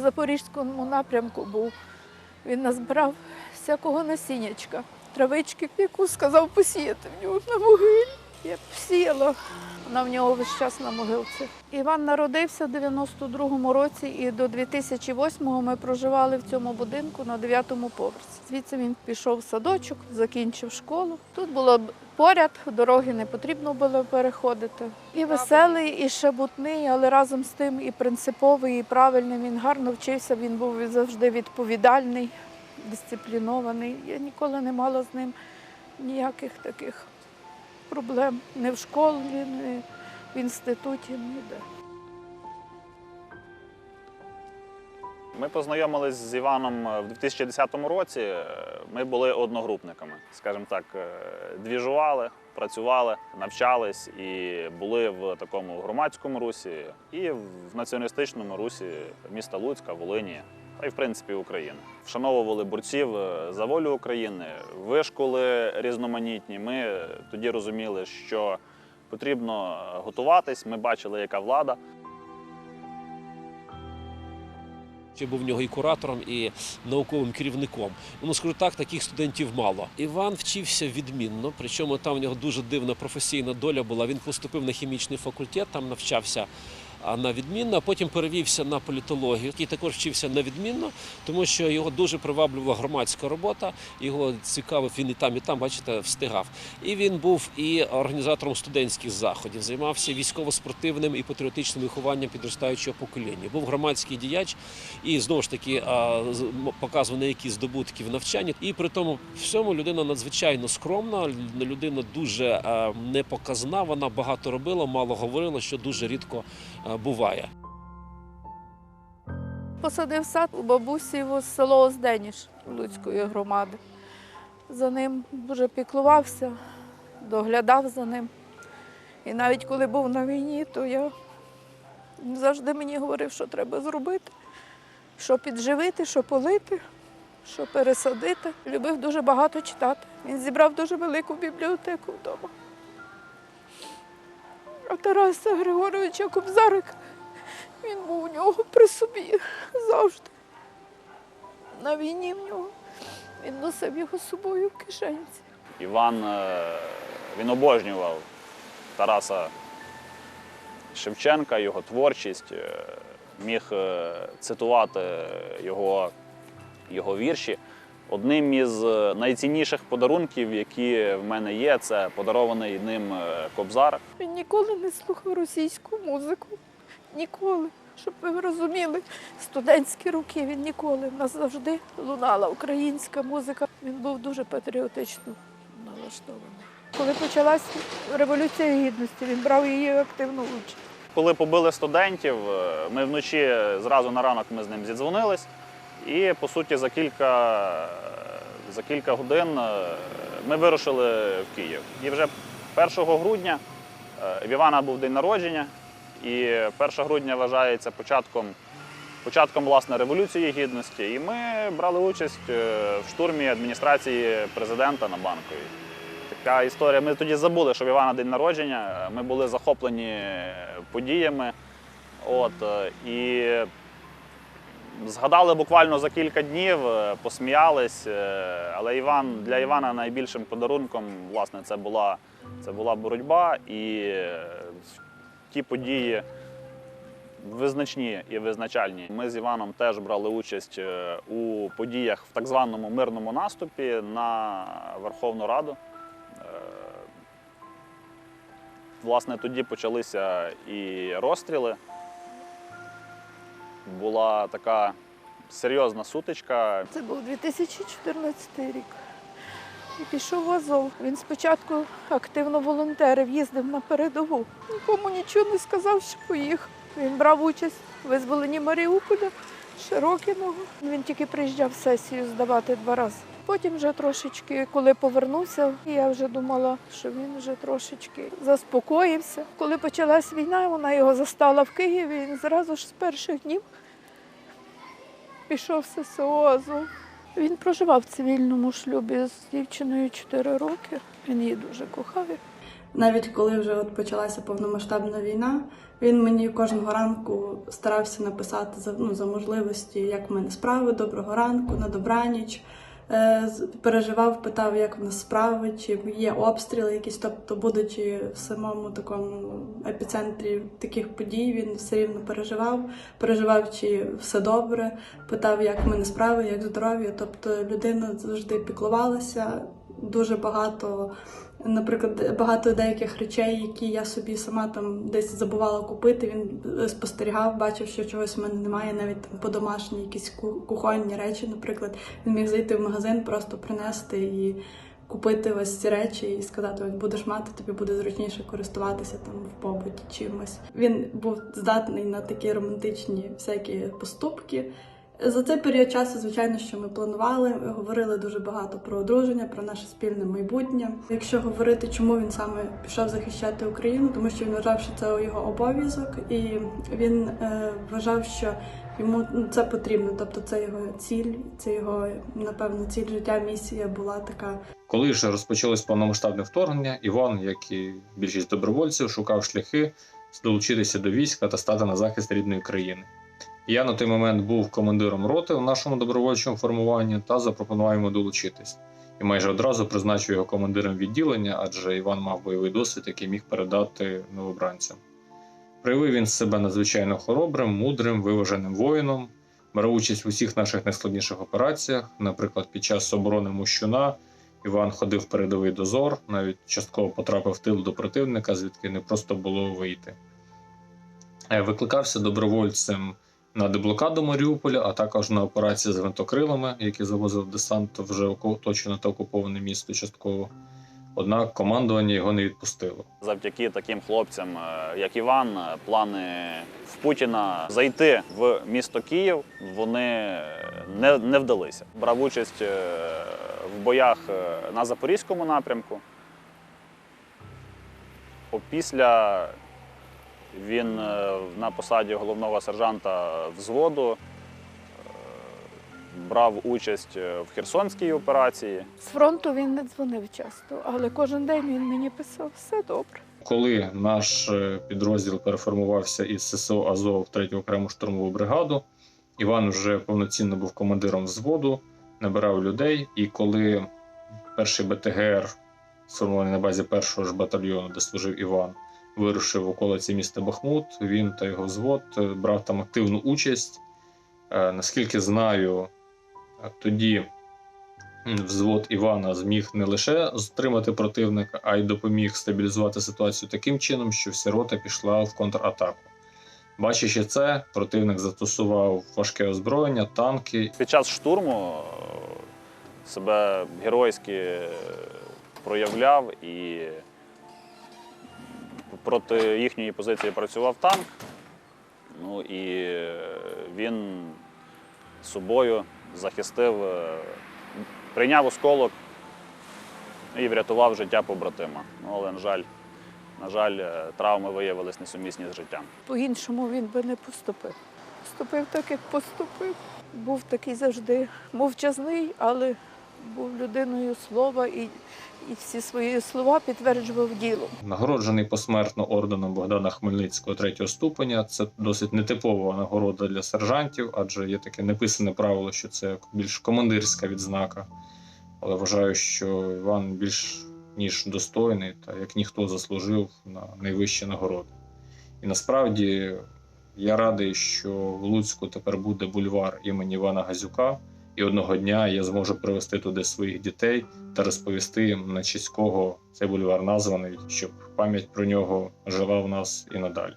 Запорізькому напрямку був. Він назбирав всякого насіннячка, травички, яку сказав посіяти в нього на могилі. Я посіяла, вона в нього весь час на могилці. Іван народився в 92-му році, і до 2008-го ми проживали в цьому будинку на 9-му поверсі. Звідси він пішов в садочок, закінчив школу. Тут було поряд, дороги не потрібно було переходити. І веселий, і шебутний, але разом з тим і принциповий, і правильний. Він гарно вчився, він був завжди відповідальний, дисциплінований. Я ніколи не мала з ним ніяких таких проблем. Не в школі, не в інституті, ніде. Ми познайомились з Іваном в 2010 році. Е, Ми були одногрупниками, скажімо так, е, двіжували, працювали, навчались і були в такому громадському русі і в націоналістичному русі міста Луцька, Волині. Та й в принципі України. Вшановували борців е, за волю України, вишколи різноманітні. Ми е, тоді розуміли, що потрібно готуватись. Ми бачили, яка влада. Я був в нього і куратором, і науковим керівником. Ну, скажу так, таких студентів мало. Іван вчився відмінно, причому там в нього дуже дивна професійна доля була. Він поступив на хімічний факультет, там навчався а, на відмінно, а потім перевівся на політологію, який також вчився на відмінно, тому що його дуже приваблювала громадська робота. Його цікавив він і там, і там, бачите, встигав. І він був і організатором студентських заходів, займався військово-спортивним і патріотичним вихованням підростаючого покоління. Був громадський діяч і знову ж таки показував на які здобутки в навчанні. І при тому всьому людина надзвичайно скромна, людина дуже непоказна. Вона багато робила, мало говорила, що дуже рідко буває. Посадив сад у бабусі в село Озденіш Луцької громади. За ним дуже піклувався, доглядав за ним. І навіть коли був на війні, то я завжди мені говорив, що треба зробити, що підживити, що полити, що пересадити. Любив дуже багато читати. Він зібрав дуже велику бібліотеку вдома. А Тараса Григоровича Кобзарик він був у нього при собі завжди. На війні в нього. Він носив його з собою в кишенці. Іван е, він обожнював Тараса Шевченка, його творчість, е, міг е, цитувати його, його вірші. Одним із е, найцінніших подарунків, які в мене є, це подарований ним е, кобзар. Він ніколи не слухав російську музику. Ніколи. Щоб ви розуміли, студентські роки він ніколи. У нас завжди лунала українська музика. Він був дуже патріотично налаштований. Коли почалась революція гідності, він брав її активну участь. Коли побили студентів, е, ми вночі зразу на ранок ми з ним зідзвонились. І по суті за кілька, за кілька годин е, ми вирушили в Київ. І вже 1 грудня е, в Івана був день народження, і 1 грудня вважається початком, початком власне, Революції Гідності. І ми брали участь е, в штурмі адміністрації президента на банковій. Така історія. Ми тоді забули, що в Івана день народження. Ми були захоплені подіями. От, і згадали буквально за кілька днів, е, посміялись. е, Але Іван, для Івана найбільшим подарунком власне, це була, це була боротьба і е, ті події. Визначні і визначальні. Ми з Іваном теж брали участь у подіях в так званому мирному наступі на Верховну Раду. Власне, тоді почалися і розстріли. Була така серйозна сутичка. Це був 2014 рік. І пішов в Азов. Він спочатку активно волонтерив, їздив на передову. Нікому нічого не сказав, що поїхав. Він брав участь у визволенні Маріуполя, Широкіного. Він тільки приїжджав сесію здавати два рази. Потім вже трошечки, коли повернувся, я вже думала, що він вже трошечки заспокоївся. Коли почалась війна, вона його застала в Києві. Він зразу ж з перших днів пішов в ССО Він проживав в цивільному шлюбі з дівчиною 4 роки. Він її дуже кохав. Навіть коли вже от почалася повномасштабна війна, він мені кожного ранку старався написати за, ну, за можливості, як в мене справи, доброго ранку, на добраніч. Е, Переживав, питав, як в нас справи, чи є обстріли якісь. Тобто, будучи в самому такому епіцентрі таких подій, він все рівно переживав, переживав, чи все добре, питав, як в мене справи, як здоров'я. Тобто людина завжди піклувалася дуже багато. Наприклад, багато деяких речей, які я собі сама там десь забувала купити, він е, спостерігав, бачив, що чогось в мене немає, навіть там по-домашні якісь кухонні речі. Наприклад, він міг зайти в магазин, просто принести і купити ось ці речі і сказати: ось будеш мати, тобі буде зручніше користуватися там в побуті чимось. Він був здатний на такі романтичні всякі поступки. За цей період часу, звичайно, що ми планували, говорили дуже багато про одруження, про наше спільне майбутнє. Якщо говорити, чому він саме пішов захищати Україну, тому що він вважав, що це його обов'язок, і він е, вважав, що йому ну, це потрібно. Тобто, це його ціль, це його напевно ціль життя, місія була така. Коли ж розпочалось повномасштабне вторгнення, Іван, як і більшість добровольців, шукав шляхи долучитися до війська та стати на захист рідної країни. Я на той момент був командиром роти в нашому добровольчому формуванні та запропонував йому долучитись. І майже одразу призначив його командиром відділення, адже Іван мав бойовий досвід, який міг передати новобранцям. Проявив він себе надзвичайно хоробрим, мудрим, виваженим воїном, брав участь в усіх наших найскладніших операціях. Наприклад, під час оборони Мощуна Іван ходив в передовий дозор, навіть частково потрапив в тил до противника, звідки не просто було вийти. Е, Викликався добровольцем на деблокаду Маріуполя, а також на операції з гвинтокрилами, які завозив десант вже оточене та окуповане місто частково. Однак командування його не відпустило. Завдяки таким хлопцям, е, як Іван, е, плани в Путіна зайти в місто Київ вони е, не, не вдалися. Брав участь в боях на Запорізькому напрямку. Опісля він е, на посаді головного сержанта взводу е, брав участь е, в Херсонській операції. З фронту він не дзвонив часто, але кожен день він мені писав все добре. Коли наш підрозділ переформувався із ССО Азов в 3 окрему штурмову бригаду, Іван вже повноцінно був командиром взводу, набирав людей. І коли перший БТГР, сформований на базі першого ж батальйону, де служив Іван, вирушив в околиці міста Бахмут, він та його взвод е, брав там активну участь. Е, Наскільки знаю, е, тоді взвод Івана зміг не лише стримати противника, а й допоміг стабілізувати ситуацію таким чином, що вся рота пішла в контратаку. Бачачи це, противник застосував важке озброєння, танки Під час штурму себе геройськи проявляв і проти їхньої позиції працював танк. Ну і е, він собою захистив, е, прийняв осколок і врятував життя побратима. Ну, але, на жаль, на жаль, е, травми виявились несумісні з життям. По-іншому він би не поступив. Поступив так, як поступив. Був такий завжди мовчазний, але був людиною слова і, і всі свої слова підтверджував ділом. Нагороджений посмертно орденом Богдана Хмельницького третього ступеня. Це досить нетипова нагорода для сержантів, адже є таке неписане правило, що це більш командирська відзнака. Але вважаю, що Іван більш ніж достойний та як ніхто заслужив на найвищі нагороди. І насправді я радий, що в Луцьку тепер буде бульвар імені Івана Газюка, і одного дня я зможу привезти туди своїх дітей та розповісти їм, на честь кого цей бульвар названий, щоб пам'ять про нього жила в нас і надалі.